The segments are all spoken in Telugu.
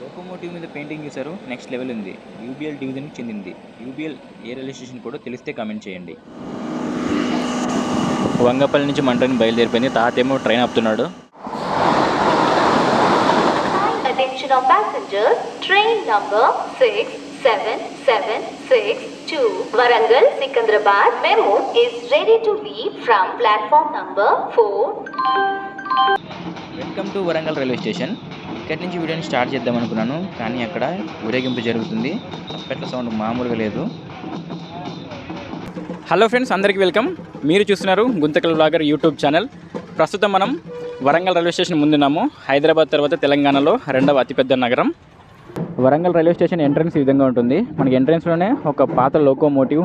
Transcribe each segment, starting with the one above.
లోకోమోటివ్ మీద పెయింటింగ్ చేశారు నెక్స్ట్ లెవెల్ ఉంది. యూబీఎల్ డివిజన్కి చెందింది. యూబీఎల్ ఏ రైల్వే స్టేషన్ కూడా తెలిస్తే కామెంట్ చేయండి. వంగపల్లి నుంచి మంటని బయలుదేరిపోయింది. తాతేమో ట్రైన్ ఆపుతున్నాడు. Attention of passengers, train number 67762 Warangal Sikandrabad. Memo is ready to leave from platform number 4. Welcome to Warangal railway station ఇక్కడి నుంచి వీడియోని స్టార్ట్ చేద్దాం అనుకున్నాను కానీ అక్కడ ఊరేగింపు జరుగుతుంది. అప్పట్లో సౌండ్ మామూలుగా లేదు. హలో ఫ్రెండ్స్ అందరికీ వెల్కమ్ మీరు చూస్తున్నారు గుంతకల్ బ్లాగర్ యూట్యూబ్ ఛానల్. ప్రస్తుతం మనం వరంగల్ రైల్వే స్టేషన్ ముందున్నాము. హైదరాబాద్ తర్వాత తెలంగాణలో రెండవ అతిపెద్ద నగరం. వరంగల్ రైల్వే స్టేషన్ ఎంట్రన్స్ ఈ విధంగా ఉంటుంది. మనకి ఎంట్రన్స్లోనే ఒక పాత లోకోమోటివ్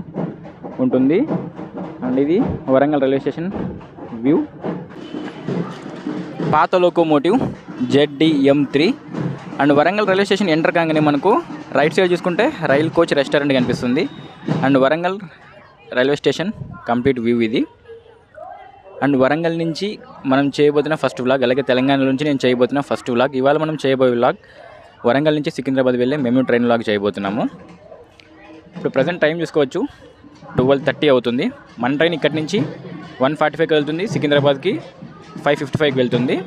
ఉంటుంది. అండ్ ఇది వరంగల్ రైల్వే స్టేషన్ వ్యూ. పాత locomotive ZDM three. And Warangal railway station enter కాగానే మనకు రైట్ సైడ్ చూసుకుంటే రైల్ కోచ్ రెస్టారెంట్ కనిపిస్తుంది. And Warangal railway station complete view ఇది. అండ్ వరంగల్ నుంచి మనం చేయబోతున్న ఫస్ట్ వ్లాగ్ అలాగే తెలంగాణ నుంచి నేను చేయబోతున్న ఫస్ట్ వ్లాగ్ ఇవాళ మనం చేయబోయే వ్లాగ్ వరంగల్ నుంచి సికింద్రాబాద్ వెళ్ళే మేము ట్రైన్ వ్లాగ్ చేయబోతున్నాము. ఇప్పుడు ప్రజెంట్ టైం చూసుకోవచ్చు. ట్వెల్వ్ థర్టీ అవుతుంది. మన ట్రైన్ ఇక్కడి నుంచి వన్ ఫార్టీ ఫైవ్కి వెళ్తుంది. సికింద్రాబాద్కి ఫైవ్ ఫిఫ్టీ ఫైవ్కి వెళ్తుంది.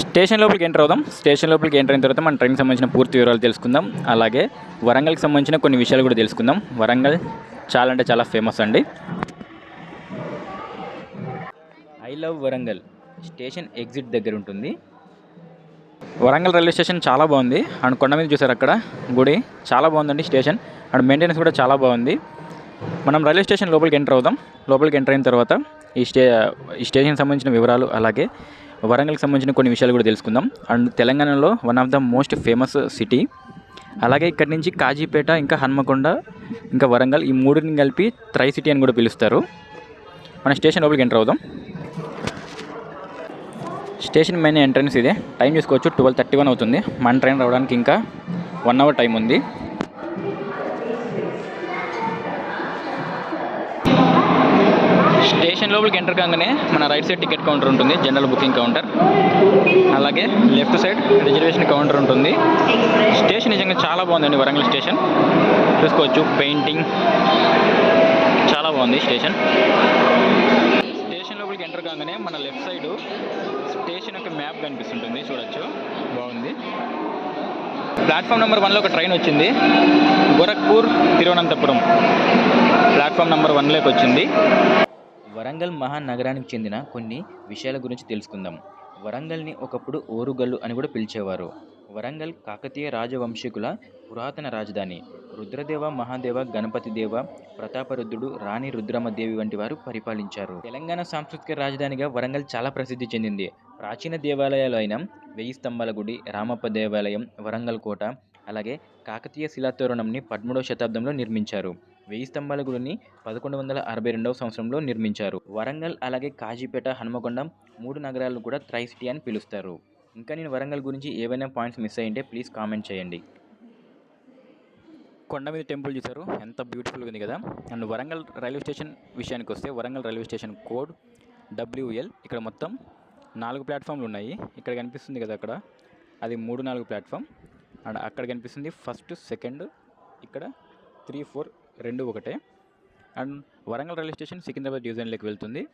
స్టేషన్ లోపలికి ఎంటర్ అవుదాం. స్టేషన్ లోపలికి ఎంటర్ అయిన తర్వాత మన ట్రైన్కి సంబంధించిన పూర్తి వివరాలు తెలుసుకుందాం. అలాగే వరంగల్కి సంబంధించిన కొన్ని విషయాలు కూడా తెలుసుకుందాం. వరంగల్ చాలా అంటే చాలా ఫేమస్ అండి. I love Warangal. Station exit దగ్గర ఉంటుంది. వరంగల్ రైల్వే స్టేషన్ చాలా బాగుంది. అండ్ కొండ మీద చూసారు అక్కడ గుడి చాలా బాగుందండి స్టేషన్. అండ్ మెయింటెనెన్స్ కూడా చాలా బాగుంది. మనం రైల్వే స్టేషన్ లోపలికి ఎంటర్ అవుదాం. లోపలికి ఎంటర్ అయిన తర్వాత ఈ స్టే ఈ స్టేషన్కి సంబంధించిన వివరాలు అలాగే వరంగల్కి సంబంధించిన కొన్ని విషయాలు కూడా తెలుసుకుందాం. అండ్ తెలంగాణలో one of the most famous city అలాగే ఇక్కడి నుంచి కాజీపేట ఇంకా హన్మకొండ ఇంకా వరంగల్ ఈ మూడుని కలిపి ట్రై సిటీ అని కూడా పిలుస్తారు. మన స్టేషన్ లోపలికి ఎంటర్ అవుదాం. స్టేషన్ మెయిన్ ఎంట్రన్స్ ఇదే. టైం చూసుకోవచ్చు. ట్వెల్వ్ థర్టీ వన్ అవుతుంది. మన ట్రైన్ రావడానికి ఇంకా వన్ అవర్ టైం ఉంది. స్టేషన్ లోపలికి ఎంటర్ కాగానే మన రైట్ సైడ్ టికెట్ కౌంటర్ ఉంటుంది. General booking counter. అలాగే లెఫ్ట్ సైడ్ రిజర్వేషన్ కౌంటర్ ఉంటుంది. స్టేషన్ నిజంగా చాలా బాగుందండి. వరంగల్ స్టేషన్. చూసుకోవచ్చు. పెయింటింగ్ చాలా బాగుంది స్టేషన్. స్టేషన్ లోపలికి ఎంటర్ కాగానే మన లెఫ్ట్ సైడ్ స్టేషన్ యొక్క మ్యాప్ కనిపిస్తుంటుంది చూడొచ్చు. బాగుంది. ప్లాట్ఫామ్ నెంబర్ వన్లో ఒక ట్రైన్ వచ్చింది. గోరఖ్పూర్ తిరువనంతపురం. ప్లాట్ఫామ్ నెంబర్ వన్లోకి వచ్చింది. వరంగల్ మహానగరానికి చెందిన కొన్ని విషయాల గురించి తెలుసుకుందాం. వరంగల్ని ఒకప్పుడు ఓరుగల్లు అని కూడా పిలిచేవారు. వరంగల్ కాకతీయ రాజవంశీకుల పురాతన రాజధాని. రుద్రదేవ మహాదేవ గణపతి దేవ ప్రతాపరుద్రుడు రాణి రుద్రమదేవి వంటి వారు పరిపాలించారు. తెలంగాణ సాంస్కృతిక రాజధానిగా వరంగల్ చాలా ప్రసిద్ధి చెందింది. ప్రాచీన దేవాలయాలు అయిన వెయ్యి స్తంభాల గుడి రామప్ప దేవాలయం వరంగల్ కోట అలాగే కాకతీయ శిలాతోరణంని పదమూడవ శతాబ్దంలో నిర్మించారు. వెయ్యి స్తంభాల గుడిని పదకొండు వందల అరవై రెండవ సంవత్సరంలో నిర్మించారు. వరంగల్ అలాగే కాజీపేట హనుమకొండ మూడు నగరాలను కూడా ట్రై సిటీ అని పిలుస్తారు. ఇంకా నేను వరంగల్ గురించి ఏవైనా పాయింట్స్ మిస్ అయ్యింటే ప్లీజ్ కామెంట్ చేయండి. కొండ మీద టెంపుల్ చూసారు ఎంత బ్యూటిఫుల్గా ఉంది కదా. అండ్ వరంగల్ రైల్వే స్టేషన్ విషయానికి వస్తే Warangal railway station code WL ఇక్కడ మొత్తం నాలుగు ప్లాట్ఫామ్లు ఉన్నాయి. ఇక్కడ కనిపిస్తుంది కదా అక్కడ. అది మూడు నాలుగు ప్లాట్ఫామ్. అండ్ అక్కడ కనిపిస్తుంది ఫస్ట్ సెకండ్ ఇక్కడ త్రీ ఫోర్ రెండు ఒకటే. And Warangal railway station Secunderabad డివిజన్లోకి వెళ్తుంది.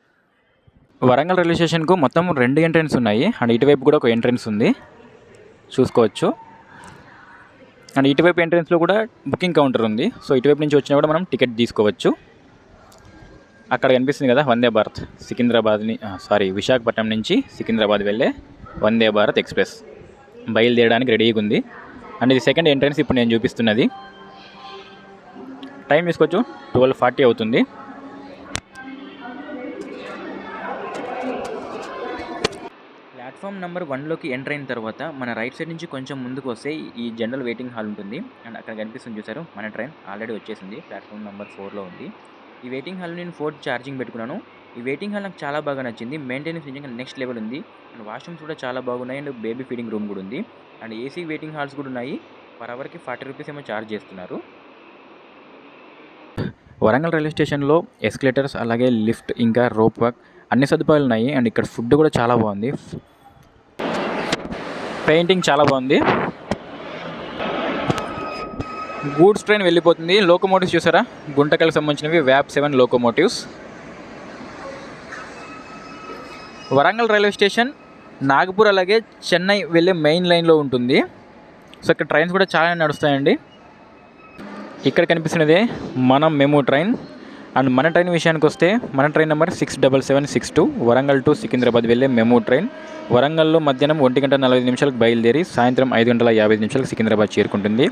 వరంగల్ రైల్వే స్టేషన్కు మొత్తం రెండు ఎంట్రెన్స్ ఉన్నాయి. అండ్ ఇటువైపు కూడా ఒక ఎంట్రెన్స్ ఉంది. చూసుకోవచ్చు. అండ్ ఇటువైపు ఎంట్రెన్స్లో కూడా బుకింగ్ కౌంటర్ ఉంది. సో ఇటువైపు నుంచి వచ్చినా కూడా మనం టికెట్ తీసుకోవచ్చు. అక్కడ కనిపిస్తుంది కదా వందే భారత్ సికింద్రాబాద్ని సారీ విశాఖపట్నం నుంచి సికింద్రాబాద్ వెళ్ళే వందే భారత్ ఎక్స్ప్రెస్. బయలుదేరడానికి రెడీగా ఉంది. అండ్ ఇది సెకండ్ ఎంట్రన్స్ ఇప్పుడు నేను చూపిస్తున్నది. టైం తీసుకోవచ్చు ట్వెల్వ్ ఫార్టీ అవుతుంది. ప్లాట్ఫామ్ నెంబర్ వన్లోకి ఎంటర్ అయిన తర్వాత మన రైట్ సైడ్ నుంచి కొంచెం ముందుకు వస్తే ఈ జనరల్ వెయిటింగ్ హాల్ ఉంటుంది. అండ్ అక్కడ కనిపిస్తుంది చూసారు మన ట్రైన్ ఆల్రెడీ వచ్చేసింది. ప్లాట్ఫామ్ నెంబర్ ఫోర్లో ఉంది. ఈ వెయిటింగ్ హాల్ నేను ఫోర్ ఛార్జింగ్ పెట్టుకున్నాను. ఈ వెయిటింగ్ హాల్ నాకు చాలా బాగా నచ్చింది. మెయింటెనెన్స్ నిజంగా నెక్స్ట్ లెవెల్ ఉంది. అండ్ వాష్రూమ్స్ కూడా చాలా బాగున్నాయి. అండ్ బేబీ ఫీడింగ్ రూమ్ కూడా ఉంది. అండ్ ఏసీ వెయిటింగ్ హాల్స్ కూడా ఉన్నాయి. పర్ అవర్కి ఫార్టీ రూపీస్ ఏమో ఛార్జ్ చేస్తున్నారు. వరంగల్ రైల్వే స్టేషన్లో ఎస్కలేటర్స్ అలాగే లిఫ్ట్ ఇంకా రోప్ వర్క్ అన్ని సదుపాయాలు ఉన్నాయి. అండ్ ఇక్కడ ఫుడ్ కూడా చాలా బాగుంది. పెయింటింగ్ చాలా బాగుంది. గూడ్స్ ట్రైన్ వెళ్ళిపోతుంది. లోకోమోటివ్స్ చూసారా? గుంటకల్కి సంబంధించినవి వ్యాప్ seven locomotives. Warangal railway station Nagpur అలాగే చెన్నై వెళ్ళే మెయిన్ లైన్లో ఉంటుంది. సో ఇక్కడ ట్రైన్స్ కూడా చాలా నడుస్తాయండి. ఇక్కడ కనిపిస్తున్నదే మనం మెమో ట్రైన్. అండ్ మన ట్రైన్ విషయానికి వస్తే మన train number six double seven six two Warangal to Secunderabad వెళ్ళే మెమో ట్రైన్. వరంగల్లో మధ్యాహ్నం ఒంటి గంట నలభై నిమిషాలకు బయలుదేరి సాయంత్రం ఐదు గంటల యాభై నిమిషాలకు సికింద్రాబాద్ చేరుకుంటుంది.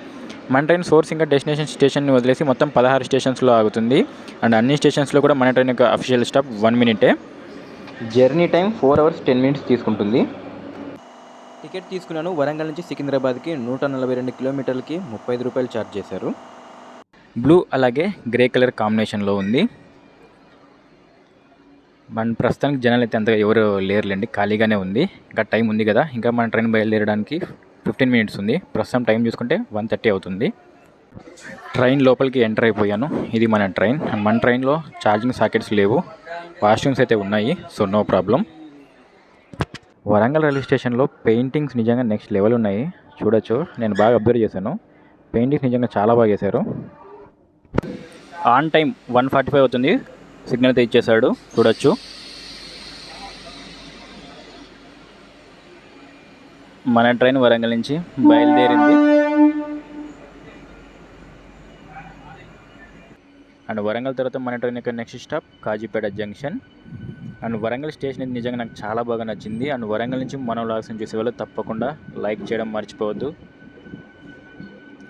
మన ట్రైన్ సోర్స్ ఇంకా డెస్టినేషన్ స్టేషన్ని వదిలేసి మొత్తం పదహారు స్టేషన్స్లో ఆగుతుంది. అండ్ అన్ని స్టేషన్స్లో కూడా మన ట్రైన్ యొక్క official stop one మినిటే. Journey time four hours ten minutes తీసుకుంటుంది. టికెట్ తీసుకున్నాను. వరంగల్ నుంచి సికింద్రాబాద్కి నూట నలభై రెండు కిలోమీటర్లకి ముప్పై ఐదు రూపాయలు ఛార్జ్ చేశారు. బ్లూ అలాగే గ్రే కలర్ కాంబినేషన్లో ఉంది. మన ప్రస్తుతానికి జనాలు అయితే అంతగా ఎవరు లేరులేండి. ఖాళీగానే ఉంది. ఇంకా టైం ఉంది కదా. ఇంకా మన ట్రైన్ బయలుదేరడానికి ఫిఫ్టీన్ మినిట్స్ ఉంది. ప్రస్తుతం టైం చూసుకుంటే వన్ థర్టీ అవుతుంది. ట్రైన్ లోపలికి ఎంటర్ అయిపోయాను. ఇది మన ట్రైన్. అండ్ మన ట్రైన్లో ఛార్జింగ్ సాకెట్స్ లేవు. వాష్రూమ్స్ అయితే ఉన్నాయి. So no problem. Warangal railway స్టేషన్లో పెయింటింగ్స్ నిజంగా నెక్స్ట్ లెవెల్ ఉన్నాయి. చూడొచ్చు. నేను బాగా అబ్జర్వ్ చేశాను. పెయింటింగ్స్ నిజంగా చాలా బాగా చేశారు. On time one forty five అవుతుంది. సిగ్నల్ అయితే ఇచ్చేసాడు చూడొచ్చు. మన ట్రైన్ వరంగల్ నుంచి బయలుదేరింది. అండ్ వరంగల్ తర్వాత మన ట్రైన్ యొక్క next stop Kazipet junction and Warangal station నిజంగా నాకు చాలా బాగా నచ్చింది. అండ్ వరంగల్ నుంచి మన వ్లాగ్స్ని చూసే వాళ్ళు తప్పకుండా లైక్ చేయడం మర్చిపోవద్దు.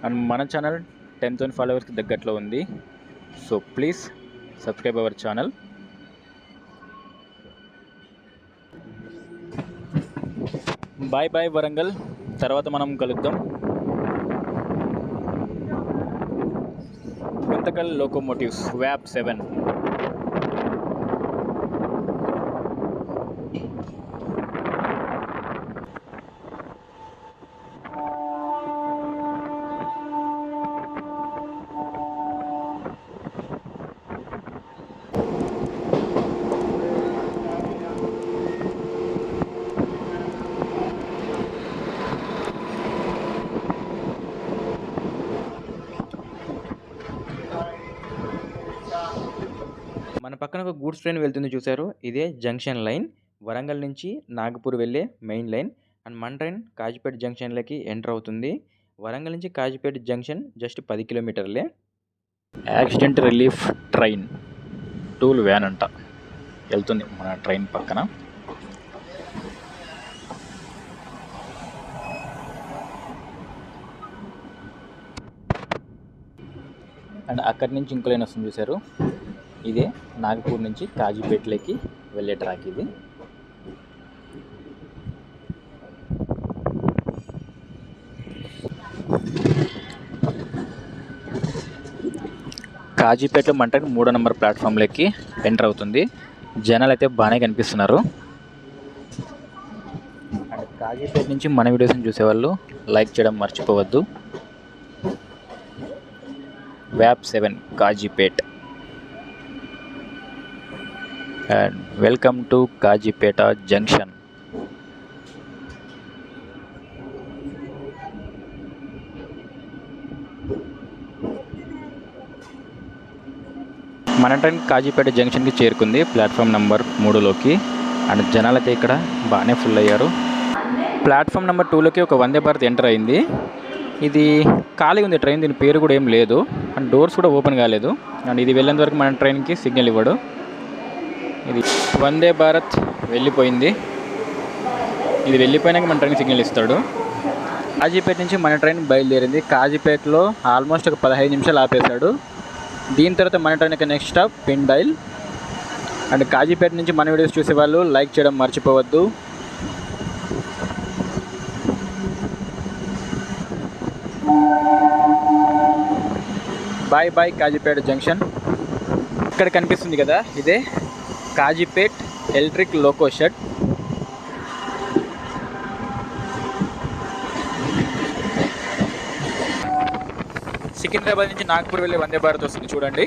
అండ్ మన ఛానల్ టెన్ థౌసండ్ ఫాలోవర్స్కి దగ్గరలో ఉంది. So please subscribe our channel bye bye Warangal. తర్వాత మనం కలుద్దాం. గుంతకల్ లోకోమోటివ్స్ వ్యాప్ సెవెన్. మన పక్కన ఒక గూడ్స్ ట్రైన్ వెళ్తుంది చూసారు ఇదే జంక్షన్ లైన్. వరంగల్ నుంచి నాగపూర్ వెళ్ళే మెయిన్ లైన్. అండ్ మన ట్రైన్ కాజీపేట జంక్షన్లకి ఎంటర్ అవుతుంది. వరంగల్ నుంచి కాజీపేట జంక్షన్ జస్ట్ పది కిలోమీటర్లే. Accident relief train. Tool van అంట. వెళ్తుంది మన ట్రైన్ పక్కన. అండ్ అక్కడి నుంచి ఇంకో లైన్ వస్తుంది చూసారు ఇదే నాగపూర్ నుంచి కాజీపేటలోకి వెళ్ళే ట్రాక్ ఇది. కాజీపేటలో మంట మూడో నెంబర్ ప్లాట్ఫామ్లోకి ఎంటర్ అవుతుంది. జనాలు అయితే బాగానే కనిపిస్తున్నారు. అండ్ కాజీపేట నుంచి మన వీడియోస్ని చూసేవాళ్ళు లైక్ చేయడం మర్చిపోవద్దు. వ్యాప్ seven Kazipet. And welcome to Kazipet junction మన ట్రైన్ కాజీపేట జంక్షన్కి చేరుకుంది ప్లాట్ఫామ్ నెంబర్ మూడులోకి. అండ్ జనాలైతే ఇక్కడ బాగానే ఫుల్ అయ్యారు. ప్లాట్ఫామ్ నెంబర్ టూలోకి ఒక వందే భారత్ ఎంటర్ అయింది. ఇది ఖాళీ ఉంది ట్రైన్ దీని పేరు కూడా ఏం లేదు. అండ్ డోర్స్ కూడా ఓపెన్ కాలేదు. అండ్ ఇది వెళ్ళేంత వరకు మన ట్రైన్కి సిగ్నల్ ఇవ్వడు. ఇది వందే భారత్ వెళ్ళిపోయింది. ఇది వెళ్ళిపోయినాక మన ట్రైన్ సిగ్నల్ ఇస్తాడు. కాజీపేట నుంచి మన ట్రైన్ బయలుదేరింది. కాజీపేటలో ఆల్మోస్ట్ ఒక పదహైదు నిమిషాలు ఆపేశాడు. దీని తర్వాత మన ట్రైన్ యొక్క next stop Pendyal and Kazipet నుంచి మన వీడియోస్ చూసే వాళ్ళు లైక్ చేయడం మర్చిపోవద్దు. Bye bye Kazipet junction. ఇక్కడ కనిపిస్తుంది కదా ఇదే. Kazipet electric loco shed. Secunderabad నుంచి నాగ్పూర్ వెళ్ళే వందే భారత్ వస్తుంది చూడండి.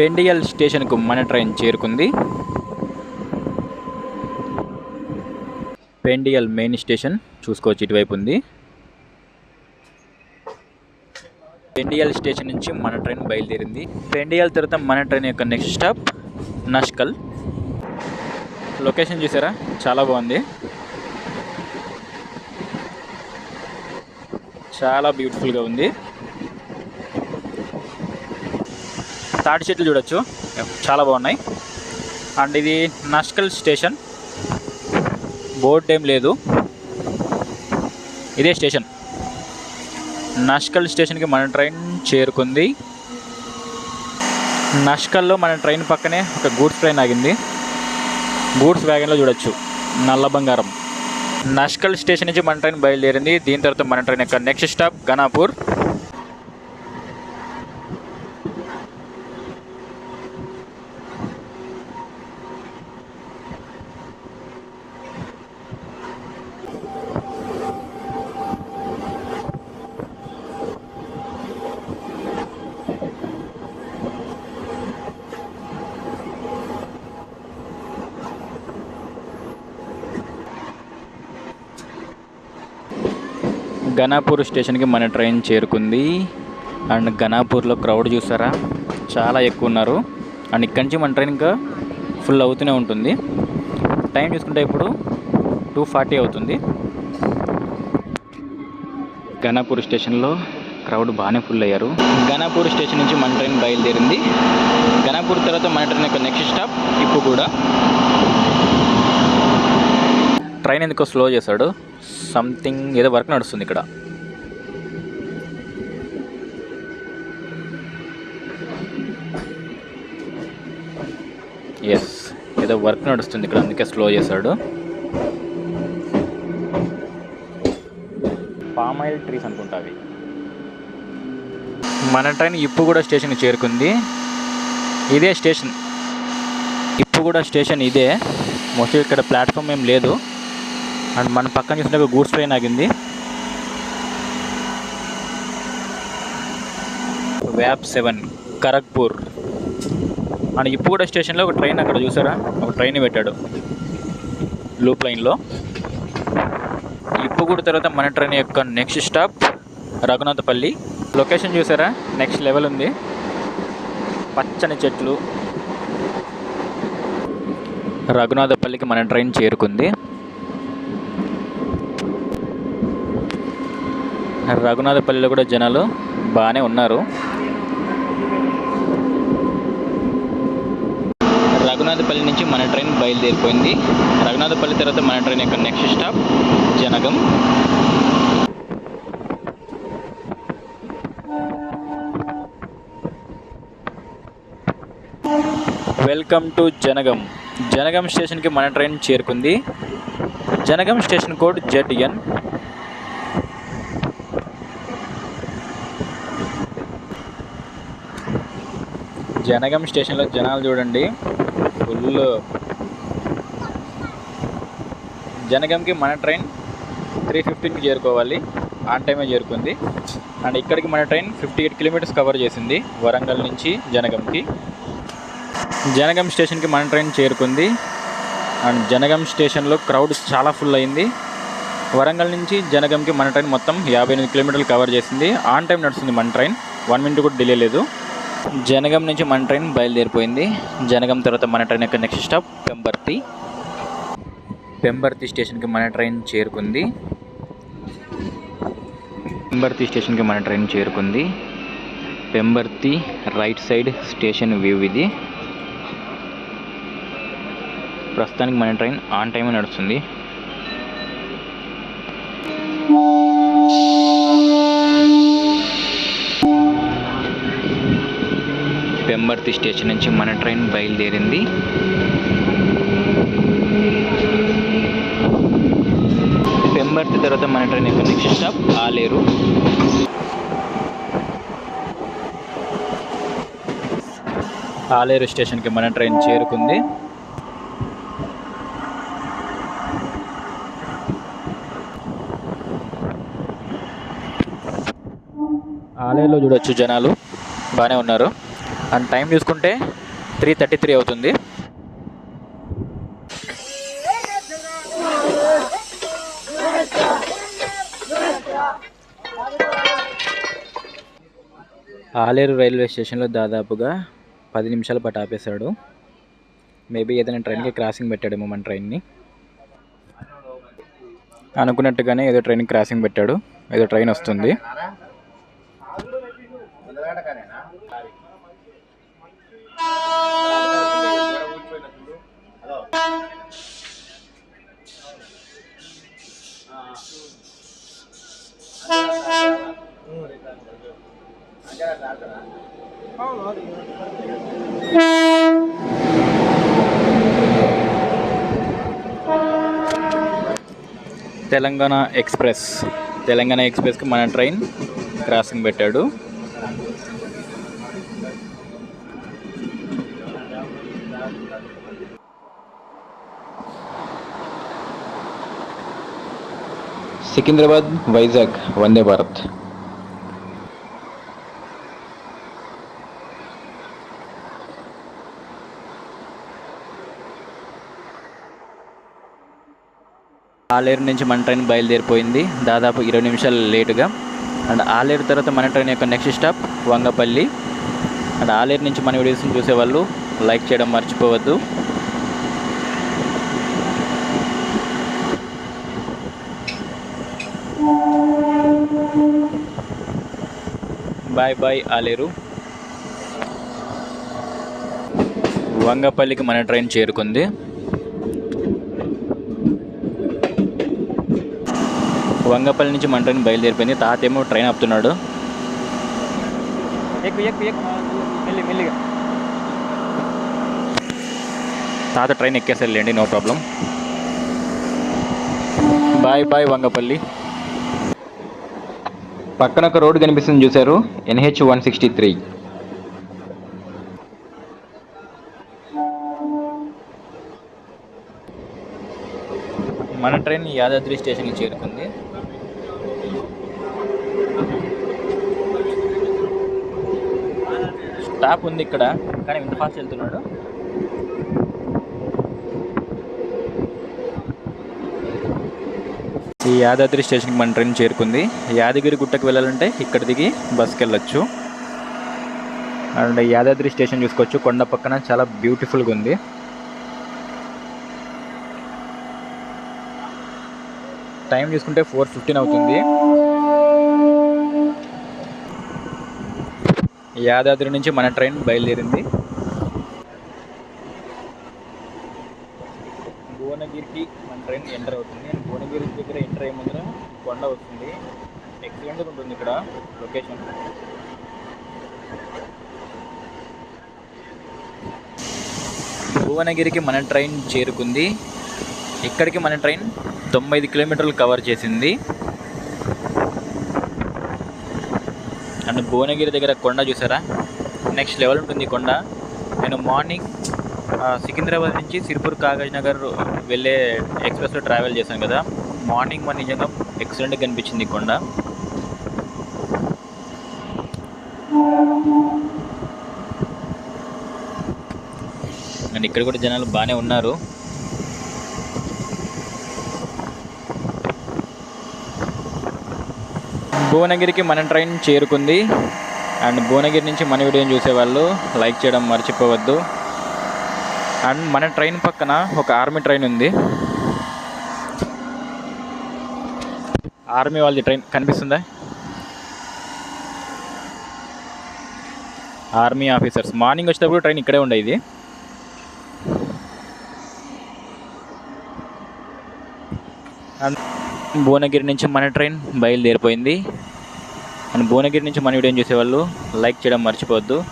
పెండియల్ స్టేషన్కు మన ట్రైన్ చేరుకుంది. పెండియల్ మెయిన్ స్టేషన్ చూసుకోవచ్చు ఇటువైపు ఉంది. పెండియల్ స్టేషన్ నుంచి మన ట్రైన్ బయలుదేరింది. పెండియల్ తర్వాత మన ట్రైన్ యొక్క నెక్స్ట్ స్టాప్ నష్కల్ లొకేషన్ చూసారా? చాలా బాగుంది. చాలా బ్యూటిఫుల్గా ఉంది. తాటి చెట్లు చూడొచ్చు. చాలా బాగున్నాయి. అండ్ ఇది నష్కల్ స్టేషన్ బోర్డు ఏం లేదు. ఇదే స్టేషన్. నష్కల్ స్టేషన్కి మన ట్రైన్ చేరుకుంది. నష్కల్లో మన ట్రైన్ పక్కనే ఒక గూడ్స్ ట్రైన్ ఆగింది. గూడ్స్ వ్యాగన్లో చూడొచ్చు. నల్ల బంగారం. నష్కల్ స్టేషన్ నుంచి మన ట్రైన్ బయలుదేరింది. దీని తర్వాత మన ట్రైన్ యొక్క నెక్స్ట్ స్టాప్ గనాపూర్ గనాపూర్ స్టేషన్కి మన ట్రైన్ చేరుకుంది. అండ్ గనాపూర్లో క్రౌడ్ చూసారా? చాలా ఎక్కువ ఉన్నారు అండ్ ఇక్కడి నుంచి మన ట్రైన్ ఇంకా ఫుల్ అవుతూనే ఉంటుంది. టైం చూసుకుంటే ఇప్పుడు టూ ఫార్టీ అవుతుంది. గనాపూర్ స్టేషన్లో క్రౌడ్ బాగానే ఫుల్ అయ్యారు. గనాపూర్ స్టేషన్ నుంచి మన ట్రైన్ బయలుదేరింది. గనాపూర్ తర్వాత మన ట్రైన్ యొక్క నెక్స్ట్ స్టాప్ ఇప్పుడు కూడా ట్రైన్ ఎందుకో స్లో చేశాడు. సంథింగ్ ఏదో వర్క్ నడుస్తుంది ఇక్కడ. ఎస్ ఏదో వర్క్ నడుస్తుంది ఇక్కడ అందుకే స్లో చేశాడు. పామ్ ఆయిల్ ట్రీస్ అనుకుంటా అవి. మన ట్రైన్ ఇప్పు కూడా స్టేషన్కి చేరుకుంది. ఇదే స్టేషన్. ఇప్పు కూడా స్టేషన్ ఇదే. మోస్ట్లీ ఇక్కడ ప్లాట్ఫామ్ ఏం లేదు. అండ్ మన పక్కన చూస్తుంటే ఒక గూడ్స్ ట్రైన్ ఆగింది. వ్యాప్ సెవెన్ ఖరగ్పూర్ అండ్ ఇప్పుడు కూడా స్టేషన్లో ఒక ట్రైన్ అక్కడ చూసారా? ఒక ట్రైన్ పెట్టాడు. లూప్ లైన్లో. ఇప్పుడు కూడా తర్వాత మన ట్రైన్ యొక్క నెక్స్ట్ స్టాప్ రఘునాథపల్లి. లొకేషన్ చూసారా? నెక్స్ట్ లెవెల్ ఉంది. పచ్చని చెట్లు. రఘునాథపల్లికి మన ట్రైన్ చేరుకుంది. రఘునాథపల్లిలో కూడా జనాలు బాగానే ఉన్నారు. రఘునాథపల్లి నుంచి మన ట్రైన్ బయలుదేరిపోయింది. రఘునాథపల్లి తర్వాత మన ట్రైన్ యొక్క next stop Jangaon. Welcome to Jangaon. Jangaon స్టేషన్కి మన ట్రైన్ చేరుకుంది. Jangaon station code ZN Jangaon స్టేషన్లో జనాలు చూడండి. ఫుల్ జనగంకి మన ట్రైన్ త్రీ ఫిఫ్టీన్కి చేరుకోవాలి. ఆన్ టైమే చేరుకుంది. అండ్ ఇక్కడికి మన train fifty eight kilometres cover చేసింది వరంగల్ నుంచి జనగంకి. జనగం స్టేషన్కి మన ట్రైన్ చేరుకుంది. అండ్ జనగం స్టేషన్లో క్రౌడ్ చాలా ఫుల్ అయింది. వరంగల్ నుంచి జనగంకి మన ట్రైన్ మొత్తం యాభై ఎనిమిది కిలోమీటర్లు కవర్ చేసింది. ఆన్ టైం నడుస్తుంది మన ట్రైన్. వన్ మినిట్ కూడా డిలే లేదు. జనగం నుంచి మన ట్రైన్ బయలుదేరిపోయింది. జనగం తర్వాత మన ట్రైన్ యొక్క నెక్స్ట్ స్టాప్ పెంబర్తి. పెంబర్తి స్టేషన్కి మన ట్రైన్ చేరుకుంది. పెంబర్తి స్టేషన్కి మన ట్రైన్ చేరుకుంది. Pembarthi right side station view ఇది. ప్రస్తుతానికి మన ట్రైన్ ఆన్ టైం నడుస్తుంది. పెంబర్తి స్టేషన్ నుంచి మన ట్రైన్ బయలుదేరింది. పెంబర్తి తర్వాత మన ట్రైన్ యొక్క నెక్స్ట్ స్టాప్ ఆలేరు. ఆలేరు స్టేషన్కి మన ట్రైన్ చేరుకుంది. ఆలయంలో చూడొచ్చు జనాలు. బాగానే ఉన్నారు. అండ్ టైం చూసుకుంటే త్రీ థర్టీ త్రీ అవుతుంది. ఆలేరు రైల్వే స్టేషన్లో దాదాపుగా పది నిమిషాల పాటు ఆపేశాడు. మేబీ ఏదైనా ట్రైన్కి క్రాసింగ్ పెట్టాడేమో మన ట్రైన్ని. అనుకున్నట్టుగానే ఏదో ట్రైన్ క్రాసింగ్ పెట్టాడు. ఏదో ట్రైన్ వస్తుంది. తెలంగాణ ఎక్స్ప్రెస్. తెలంగాణ ఎక్స్ప్రెస్కి మన ట్రైన్ క్రాసింగ్ పెట్టాడు. సికింద్రాబాద్ వైజాగ్ వందే భారత్. ఆలేరు నుంచి మన ట్రైన్ బయలుదేరిపోయింది. దాదాపు ఇరవై నిమిషాలు లేటుగా. అండ్ ఆలేరు తర్వాత మన ట్రైన్ యొక్క next stop Vangapalli. And Aler నుంచి మన వీడియోస్ని చూసేవాళ్ళు లైక్ చేయడం మర్చిపోవద్దు. Bye bye Aleru. వంగపల్లికి మన ట్రైన్ చేరుకుంది. వంగపల్లి నుంచి మన ట్రైన్ బయలుదేరిపోయింది. తాత ఏమో ట్రైన్ ఆపుతున్నాడు. తాత train ఎక్కేసారులేండి no problem. Bye bye Vangapalli. పక్కన ఒక రోడ్డు కనిపిస్తుంది చూశారు ఎన్హెచ్ వన్ సిక్స్టీ త్రీ. మన ట్రైన్ యాదాద్రి స్టేషన్కి చేరుకుంది. స్టాప్ ఉంది ఇక్కడ కానీ ఇంత ఫాస్ట్ వెళ్తున్నాడు. ఈ యాదాద్రి స్టేషన్కి మన ట్రైన్ చేరుకుంది. యాదగిరి గుట్టకు వెళ్ళాలంటే ఇక్కడ దిగి బస్కి వెళ్ళొచ్చు అండ్ యాదాద్రి స్టేషన్ చూసుకోవచ్చు. కొండ పక్కన చాలా బ్యూటిఫుల్గా ఉంది. టైం చూసుకుంటే ఫోర్ ఫిఫ్టీన్ అవుతుంది. యాదాద్రి నుంచి మన ట్రైన్ బయలుదేరింది. భువనగిరికి మన ట్రైన్ ఎంటర్ అవుతుంది భువనగిరి దగ్గర ఎంటర్ అయ్యే ముందర కొండ వస్తుంది ఎక్సలెంట్గా ఉంటుంది ఇక్కడ లొకేషన్ భువనగిరికి మన ట్రైన్ చేరుకుంది. ఇక్కడికి మన ట్రైన్ తొంభై కిలోమీటర్లు కవర్ చేసింది. అండ్ భువనగిరి దగ్గర కొండ చూసారా? నెక్స్ట్ లెవెల్ ఉంటుంది కొండ. నేను మార్నింగ్ సికింద్రాబాద్ నుంచి సిరిపూర్ కాగజ్ నగర్ వెళ్ళే ఎక్స్ప్రెస్లో ట్రావెల్ చేశాను కదా. మార్నింగ్ మన నిజంగా ఎక్సలెంట్గా కనిపించింది కొండ. అండ్ ఇక్కడ కూడా జనాలు బాగానే ఉన్నారు. భువనగిరికి మన ట్రైన్ చేరుకుంది. అండ్ భువనగిరి నుంచి మన వీడియోని చూసేవాళ్ళు లైక్ చేయడం మర్చిపోవద్దు. అండ్ మన ట్రైన్ పక్కన ఒక ఆర్మీ ట్రైన్ ఉంది. ఆర్మీ వాళ్ళది ట్రైన్ కనిపిస్తుందా? ఆర్మీ ఆఫీసర్స్ మార్నింగ్ వచ్చేటప్పుడు ట్రైన్ ఇక్కడే ఉండేది. భువనగిరి నుంచి మన ట్రైన్ బయలుదేరిపోయింది. అండ్ భువనగిరి నుంచి మన వీడియోని చూసేవాళ్ళు లైక్ చేయడం మర్చిపోవద్దు.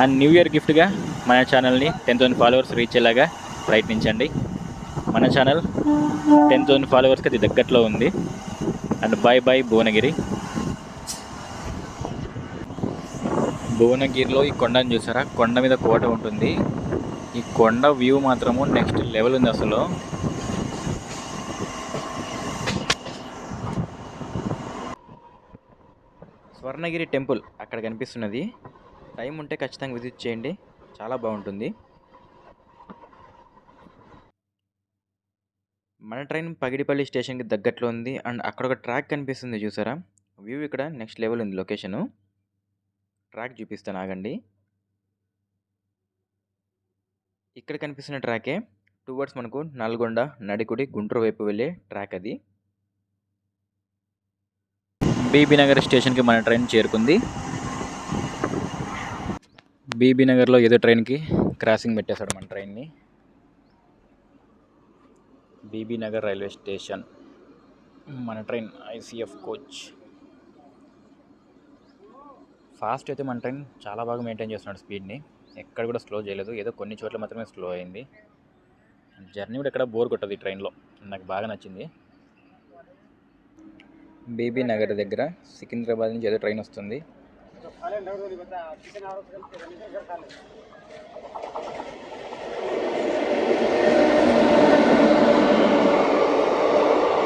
అండ్ న్యూ ఇయర్ గిఫ్ట్గా మన ఛానల్ని టెన్ థౌసండ్ ఫాలోవర్స్ రీచ్ అయ్యేలాగా ప్రయత్నించండి. మన ఛానల్ టెన్ థౌసండ్ ఫాలోవర్స్కి అది దగ్గరలో ఉంది. And bye bye Bhuvanagiri. భువనగిరిలో ఈ కొండను చూసారా? కొండ మీద కోట ఉంటుంది. ఈ కొండ వ్యూ మాత్రము నెక్స్ట్ లెవెల్ ఉంది అసలు. స్వర్ణగిరి టెంపుల్ అక్కడ కనిపిస్తున్నది. టైం ఉంటే ఖచ్చితంగా విజిట్ చేయండి. చాలా బాగుంటుంది. మన ట్రైన్ పగిడిపల్లి స్టేషన్కి దగ్గరలో ఉంది. అండ్ అక్కడ ఒక ట్రాక్ కనిపిస్తుంది చూసారా? వ్యూ ఇక్కడ నెక్స్ట్ లెవెల్ ఉంది లొకేషను. ట్రాక్ చూపిస్తాను ఆగండి. ఇక్కడ కనిపిస్తున్న ట్రాకే. టువర్డ్స్ మనకు నల్గొండ నడికుడి గుంటూరు వైపు వెళ్ళే ట్రాక్ అది. బీబీ నగర్ స్టేషన్కి మన ట్రైన్ చేరుకుంది. బీబీ నగర్లో ఏదో ట్రైన్కి క్రాసింగ్ పెట్టేశాడు మన ట్రైన్ని. బీబీ నగర్ రైల్వే స్టేషన్ మన ట్రైన్ ఐసీఎఫ్ కోచ్. ఫాస్ట్ అయితే మన ట్రైన్ చాలా బాగా మెయింటైన్ చేస్తున్నాడు స్పీడ్ని. ఎక్కడ కూడా స్లో చేయలేదు. ఏదో కొన్ని చోట్ల మాత్రమే స్లో అయింది. జర్నీ కూడా ఎక్కడ బోర్ కొట్టదు ఈ ట్రైన్లో. నాకు బాగా నచ్చింది. బీబీ నగర్ దగ్గర సికింద్రాబాద్ నుంచి ఏదో ట్రైన్ వస్తుంది.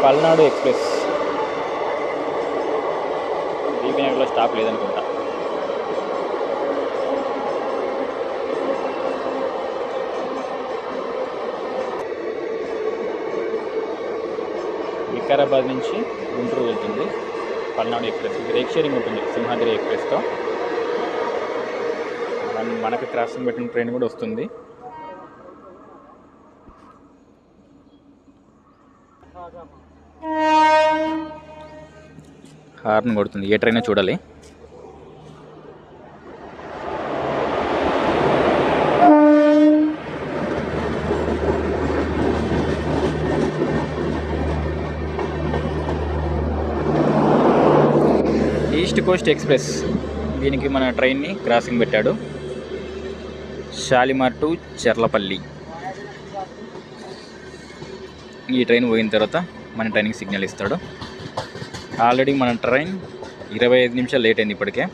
పల్నాడు ఎక్స్ప్రెస్. బీబీ నగర్లో స్టాప్ లేదనుకుంటా. వికారాబాద్ నుంచి గుంటూరు వెళ్తుంది. పల్నాడు ఎక్స్ప్రెస్ ఇది రేక్ షేరింగ్ ఉంటుంది సింహాద్రి ఎక్స్ప్రెస్తో. మన- మనకు క్రాసింగ్ పెట్టిన ట్రైన్ కూడా వస్తుంది. హార్న్ కొడుతుంది. ఏ ట్రైన్ చూడాలి ఈస్ట్ కోస్ట్ ఎక్స్ప్రెస్ దీనికి మన ట్రైన్ని క్రాసింగ్ పెట్టాడు. షాలిమార్ టు చెర్లపల్లి. ఈ ట్రైన్ పోయిన తర్వాత మన ట్రైన్కి సిగ్నల్ ఇస్తాడు. ఆల్రెడీ మన ట్రైన్ ఇరవై ఐదు నిమిషాలు లేట్ అయింది ఇప్పటికే.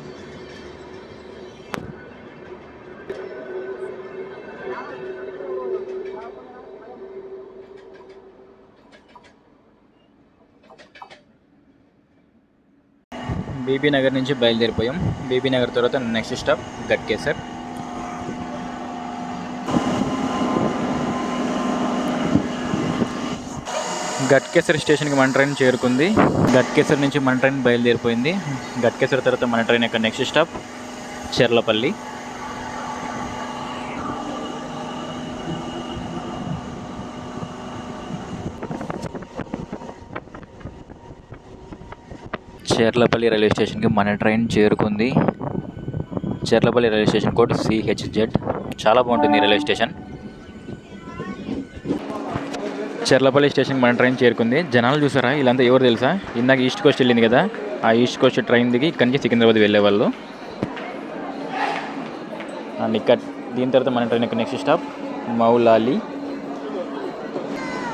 బీబీ నగర్ నుంచి బయలుదేరిపోయాం. బీబీ నగర్ తర్వాత నెక్స్ట్ స్టాప్ గట్కేసర్. గట్కేసర్ స్టేషన్కి మన ట్రైన్ చేరుకుంది. గట్కేసర్ నుంచి మన ట్రైన్ బయలుదేరిపోయింది. గట్కేసర్ తర్వాత మన ట్రైన్ యొక్క next stop Cherlapalli. Cherlapalli railway స్టేషన్కి మన ట్రైన్ చేరుకుంది. Cherlapalli railway station code CHZ చాలా బాగుంటుంది రైల్వే స్టేషన్. చెర్లపల్లి స్టేషన్కి మన ట్రైన్ చేరుకుంది. జనాలు చూసారా? ఇలాంతా ఎవరు తెలుసా? ఇందాక ఈస్ట్ కోస్ట్ వెళ్ళింది కదా? ఆ ఈస్ట్ కోస్ట్ ట్రైన్ దిగి ఇక్కడి నుంచి సికింద్రాబాద్ వెళ్ళేవాళ్ళు. అండ్ ఇక్కడ దీని తర్వాత మన ట్రైన్ యొక్క నెక్స్ట్ స్టాప్ మౌలాలి.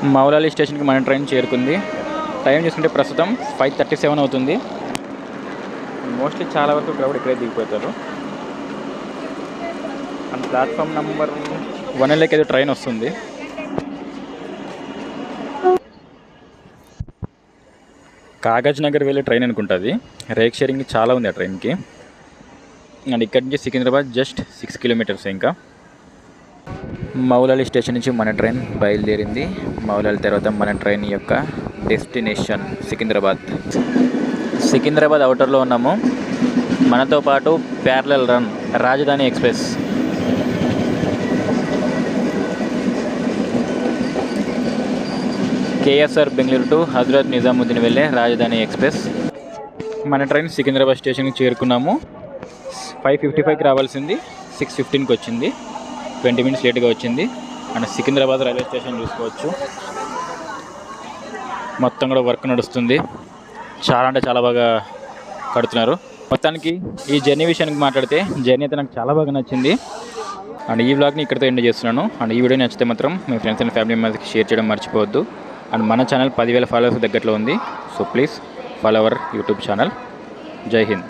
మౌలాలి స్టేషన్కి మన ట్రైన్ చేరుకుంది. టైం చూసుకుంటే ప్రస్తుతం ఫైవ్ థర్టీ సెవెన్ అవుతుంది. మోస్ట్లీ చాలా వరకు క్రౌడ్ ఇక్కడే దిగిపోతారు. అండ్ ప్లాట్ఫామ్ నెంబర్ వన్ ఎల్ఏకి ఏదో ట్రైన్ వస్తుంది. కాగజ్ నగర్ వెళ్ళే ట్రైన్ అనుకుంటుంది. రేక్ షేరింగ్ చాలా ఉంది ఆ ట్రైన్కి. అండ్ ఇక్కడి నుంచి సికింద్రాబాద్ జస్ట్ సిక్స్ కిలోమీటర్స్ ఇంకా. మౌలాలి స్టేషన్ నుంచి మన ట్రైన్ బయలుదేరింది. మౌలాలి తర్వాత మన ట్రైన్ యొక్క డెస్టినేషన్ సికింద్రాబాద్. సికింద్రాబాద్ అవుటర్లో ఉన్నాము. మనతో పాటు parallel run Rajdhani express. KSR Bengaluru to Hazrat Nizamuddin వెళ్ళే రాజధాని ఎక్స్ప్రెస్. మన ట్రైన్ సికింద్రాబాద్ స్టేషన్కి చేరుకున్నాము. ఫైవ్ ఫిఫ్టీ ఫైవ్కి రావాల్సింది. సిక్స్ ఫిఫ్టీన్కి వచ్చింది. ట్వంటీ మినిట్స్ లేట్గా వచ్చింది. మన సికింద్రాబాద్ రైల్వే స్టేషన్ చూసుకోవచ్చు. మొత్తం కూడా వర్క్ నడుస్తుంది. చాలా అంటే చాలా బాగా కడుతున్నారు. మొత్తానికి ఈ జర్నీ విషయానికి మాట్లాడితే జర్నీ అయితే నాకు చాలా బాగా నచ్చింది. అండ్ ఈ వ్లాగ్ని ఇక్కడితో ఎండ్ చేస్తున్నాను. అండ్ ఈ వీడియో నచ్చితే మాత్రం మీ ఫ్రెండ్స్ అండ్ ఫ్యామిలీ మెంబర్స్కి షేర్ చేయడం మర్చిపోవద్దు. అండ్ మన ఛానల్ పదివేల ఫాలోవర్స్ దగ్గరలో ఉంది. So please follow our YouTube channel Jai Hind